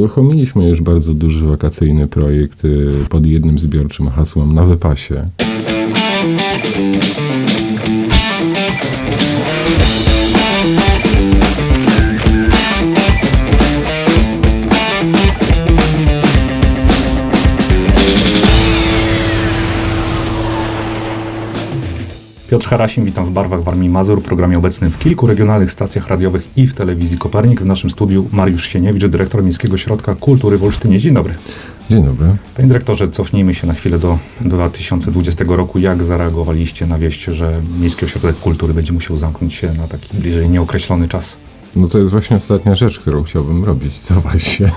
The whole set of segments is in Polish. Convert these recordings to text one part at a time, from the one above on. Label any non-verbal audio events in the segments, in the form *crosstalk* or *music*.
Uruchomiliśmy już bardzo duży wakacyjny projekt y, pod jednym zbiorczym hasłem na wypasie. Piotr Harasim, witam w Barwach Warmii Mazur, programie obecnym w kilku regionalnych stacjach radiowych i w telewizji Kopernik. W naszym studiu Mariusz Sieniewicz, dyrektor Miejskiego Ośrodka Kultury w Olsztynie. Dzień dobry. Dzień dobry. Panie dyrektorze, cofnijmy się na chwilę do, do 2020 roku. Jak zareagowaliście na wieść, że Miejski Ośrodek Kultury będzie musiał zamknąć się na taki bliżej nieokreślony czas? No to jest właśnie ostatnia rzecz, którą chciałbym robić, cofać się.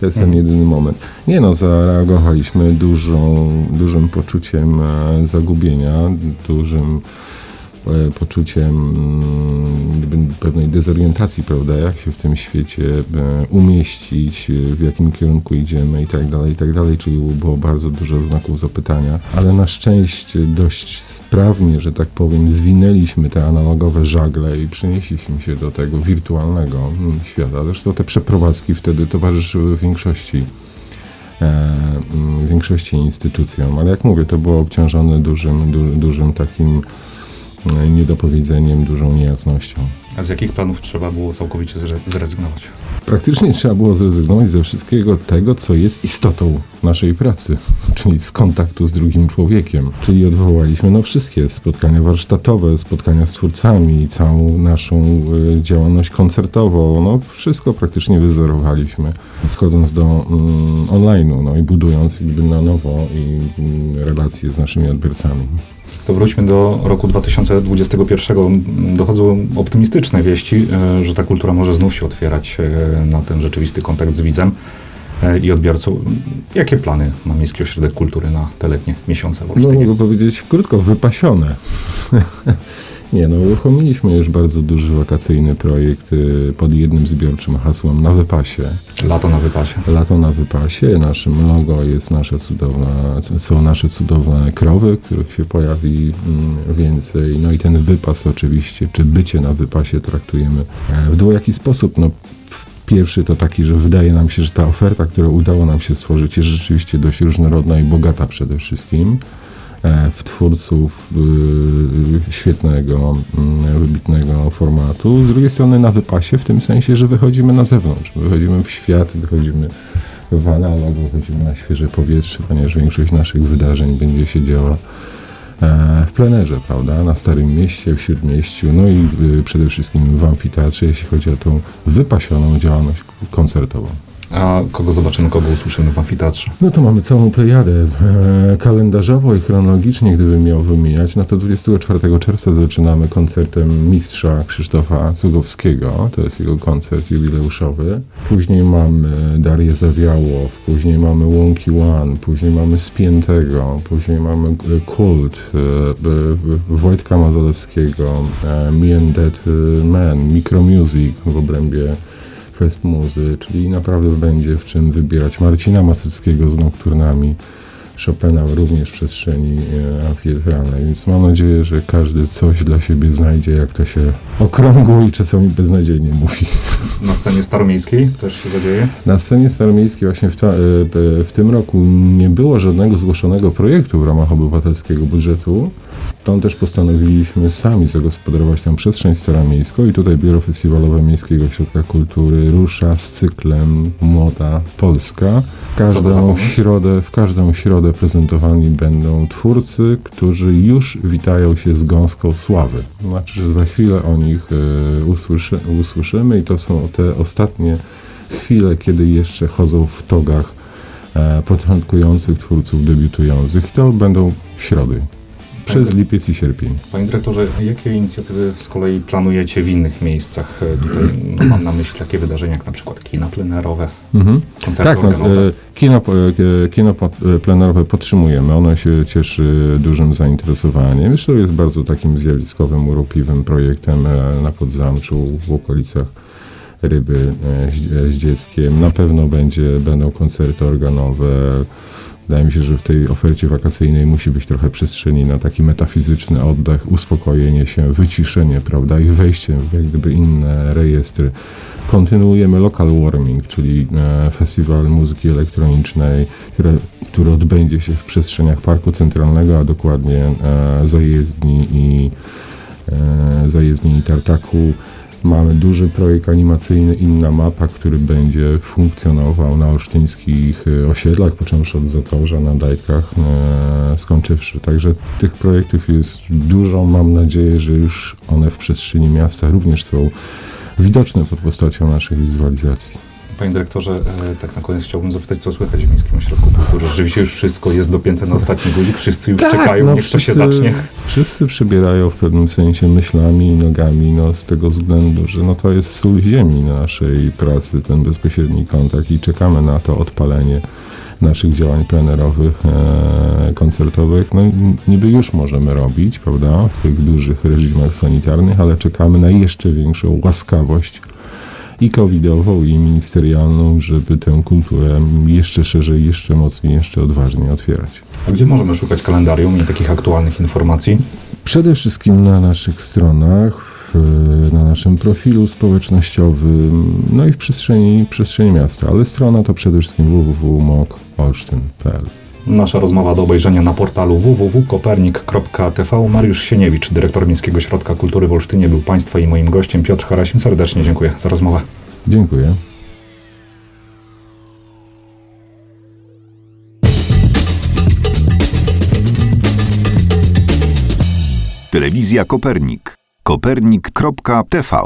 To jest ten jedyny moment. Nie no, zareagowaliśmy dużą, dużym poczuciem e, zagubienia, dużym poczuciem mm, pewnej dezorientacji, prawda, jak się w tym świecie e, umieścić, e, w jakim kierunku idziemy i tak dalej, i tak dalej, czyli było bardzo dużo znaków zapytania, ale na szczęście dość sprawnie, że tak powiem, zwinęliśmy te analogowe żagle i przenieśliśmy się do tego wirtualnego mm, świata. Zresztą te przeprowadzki wtedy towarzyszyły większości e, mm, większości instytucjom, ale jak mówię, to było obciążone dużym, du, dużym takim e, niedopowiedzeniem, dużą niejasnością. A z jakich planów trzeba było całkowicie zre- zrezygnować? Praktycznie trzeba było zrezygnować ze wszystkiego tego, co jest istotą naszej pracy, *laughs* czyli z kontaktu z drugim człowiekiem. Czyli odwołaliśmy no, wszystkie spotkania warsztatowe, spotkania z twórcami, całą naszą y, działalność koncertową. No, wszystko praktycznie wyzerowaliśmy, schodząc do mm, online'u no, i budując jakby na nowo i mm, relacje z naszymi odbiorcami. To wróćmy do roku 2021. Dochodzą optymistyczne wieści, e, że ta kultura może znów się otwierać e, na ten rzeczywisty kontakt z widzem e, i odbiorcą. Jakie plany ma Miejski Ośrodek Kultury na te letnie miesiące No, mogę powiedzieć krótko, wypasione. *laughs* Nie no, uruchomiliśmy już bardzo duży wakacyjny projekt y, pod jednym zbiorczym hasłem na wypasie. Lato na wypasie. Lato na wypasie. Naszym logo jest nasze cudowne, są nasze cudowne krowy, których się pojawi mm, więcej. No i ten wypas oczywiście, czy bycie na wypasie traktujemy e, w dwojaki sposób. No, Pierwszy to taki, że wydaje nam się, że ta oferta, którą udało nam się stworzyć, jest rzeczywiście dość różnorodna i bogata przede wszystkim w twórców y, świetnego, mm, wybitnego formatu. Z drugiej strony na wypasie, w tym sensie, że wychodzimy na zewnątrz, wychodzimy w świat, wychodzimy w analog, wychodzimy na świeże powietrze, ponieważ większość naszych wydarzeń będzie się działa e, w plenerze, prawda, na Starym Mieście, w Śródmieściu, no i przede wszystkim w amfiteatrze, jeśli chodzi o tą wypasioną działalność koncertową. A kogo zobaczymy, kogo usłyszymy w amfiteatrze? No to mamy całą plejadę. E, kalendarzowo i chronologicznie, gdybym miał wymieniać, no to 24 czerwca zaczynamy koncertem mistrza Krzysztofa Cugowskiego. To jest jego koncert jubileuszowy. Później mamy Darię Zawiałow, później mamy Łąki One, później mamy Spiętego, później mamy e, Kult, e, e, Wojtka Mazalewskiego, e, Me and Dead Man, Micromusic w obrębie Fest Muzy, czyli naprawdę będzie w czym wybierać Marcina Maseckiego z Nokturnami, Chopina również w przestrzeni e, amfiteatralnej, więc mam nadzieję, że każdy coś dla siebie znajdzie, jak to się okrągło i czasami beznadziejnie mówi. *laughs* Na scenie staromiejskiej też się zadzieje? Na scenie staromiejskiej właśnie w, ta, e, w tym roku nie było żadnego zgłoszonego projektu w ramach obywatelskiego budżetu, stąd też postanowiliśmy sami zagospodarować tę przestrzeń staromiejską i tutaj Biuro Festiwalowe Miejskiego Ośrodka Kultury rusza z cyklem Młoda Polska. Każdą środę, w każdą środę prezentowani będą twórcy, którzy już witają się z gąską sławy. Znaczy, że za chwilę o nich e, usłyszy, usłyszymy i to są te ostatnie chwile, kiedy jeszcze chodzą w togach e, początkujących twórców debiutujących. I to będą środy. Przez lipiec i sierpień. Panie dyrektorze, jakie inicjatywy z kolei planujecie w innych miejscach? E, Tutaj no, *clears throat* mam na myśli takie wydarzenia jak na przykład kina plenerowe, Mhm. koncerty Tak, no, organowe. e, kino, e, kino plenerowe podtrzymujemy. Ono się cieszy dużym zainteresowaniem. Zresztą jest bardzo takim zjawiskowym, urokliwym projektem na Podzamczu, w okolicach Ryby z, z dzieckiem. Na pewno będzie, będą koncerty organowe. Wydaje mi się, że w tej ofercie wakacyjnej musi być trochę przestrzeni na taki metafizyczny oddech, uspokojenie się, wyciszenie, prawda, i wejście w jak gdyby inne rejestry. Kontynuujemy Local Warming, czyli e, festiwal muzyki elektronicznej, które, który odbędzie się w przestrzeniach Parku Centralnego, a dokładnie e, zajezdni i e, zajezdni i tartaku. Mamy duży projekt animacyjny Inna Mapa, który będzie funkcjonował na olsztyńskich e, osiedlach, począwszy od Zatorza, na Dajkach, e, skończywszy. Także tych projektów jest dużo. Mam nadzieję, że już one w przestrzeni miasta również są widoczne pod postacią naszych wizualizacji. Panie dyrektorze, e, tak na koniec chciałbym zapytać, co słychać w Miejskim Ośrodku Kultury? Rzeczywiście już wszystko jest dopięte na ostatni guzik, wszyscy już czekają, no, niech to się wszyscy- zacznie. Wszyscy przybierają w pewnym sensie myślami i nogami, no, z tego względu, że no, to jest sól ziemi naszej pracy, ten bezpośredni kontakt i czekamy na to odpalenie naszych działań plenerowych, e, koncertowych. No, niby już możemy robić, prawda, w tych dużych reżimach sanitarnych, ale czekamy na jeszcze większą łaskawość i covidową, i ministerialną, żeby tę kulturę jeszcze szerzej, jeszcze mocniej, jeszcze odważniej otwierać. A gdzie możemy szukać kalendarium i takich aktualnych informacji? Przede wszystkim na naszych stronach, na naszym profilu społecznościowym, no i w przestrzeni, przestrzeni miasta. Ale strona to przede wszystkim www.mokolsztyn.pl. Nasza rozmowa do obejrzenia na portalu www.kopernik.tv. Mariusz Sieniewicz, dyrektor Miejskiego Ośrodka Kultury w Olsztynie, był Państwa i moim gościem. Piotr Harasim, serdecznie dziękuję za rozmowę. Dziękuję. Telewizja Kopernik. Kopernik.tv